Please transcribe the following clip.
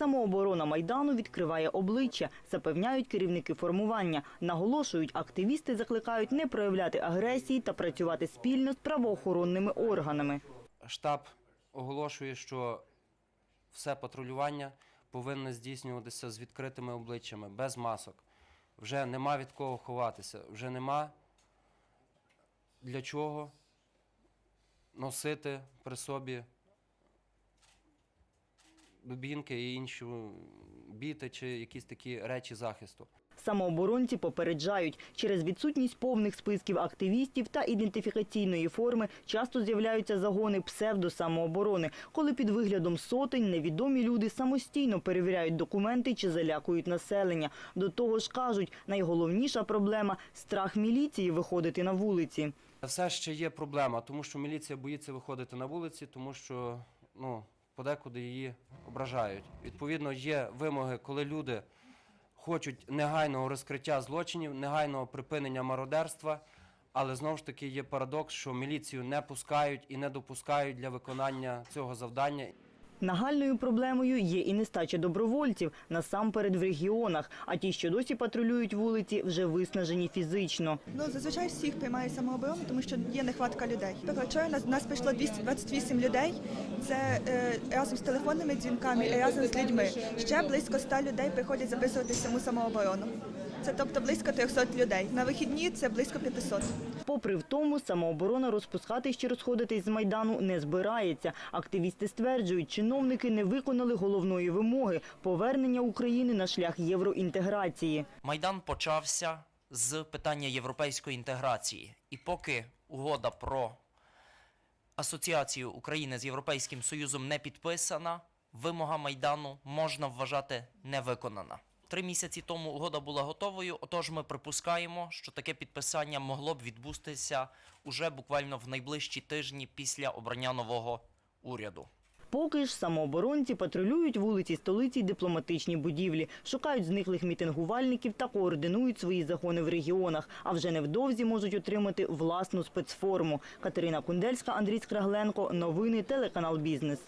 Самооборона Майдану відкриває обличчя, запевняють керівники формування. Наголошують, активісти закликають не проявляти агресії та працювати спільно з правоохоронними органами. Штаб оголошує, що все патрулювання повинно здійснюватися з відкритими обличчями, без масок. Вже нема від кого ховатися, вже нема для чого носити при собі дубінки і інші біти чи якісь такі речі захисту. Самооборонці попереджають, через відсутність повних списків активістів та ідентифікаційної форми часто з'являються загони псевдосамооборони, коли під виглядом сотень невідомі люди самостійно перевіряють документи чи залякують населення. До того ж кажуть, найголовніша проблема страх міліції виходити на вулиці. Все ще є проблема, тому що міліція боїться виходити на вулиці, тому що ну, подекуди її ображають. Відповідно, є вимоги, коли люди хочуть негайного розкриття злочинів, негайного припинення мародерства. Але знову ж таки є парадокс, що міліцію не пускають і не допускають для виконання цього завдання. Нагальною проблемою є і нестача добровольців, насамперед в регіонах, а ті, що досі патрулюють вулиці, вже виснажені фізично. Ну, зазвичай всіх приймає самооборону, тому що є нехватка людей. Вчора нас, нас прийшло 228 людей. Це е, разом з телефонними дзвінками і разом з людьми. Ще близько 100 людей приходять записувати саму самооборону. Це тобто близько 300 людей. На вихідні це близько 500. Попри в тому, самооборона розпускатись чи розходитись з Майдану не збирається. Активісти стверджують, чиновники не виконали головної вимоги – повернення України на шлях євроінтеграції. Майдан почався з питання європейської інтеграції. І поки угода про асоціацію України з Європейським Союзом не підписана, вимога Майдану можна вважати не виконана. Три місяці тому угода була готовою, отож ми припускаємо, що таке підписання могло б відбутися уже буквально в найближчі тижні після обрання нового уряду. Поки ж самооборонці патрулюють вулиці столиці дипломатичні будівлі, шукають зниклих мітингувальників та координують свої загони в регіонах, а вже невдовзі можуть отримати власну спецформу. Катерина Кундельська, Андрій Скрагленко. Новини телеканал Бізнес.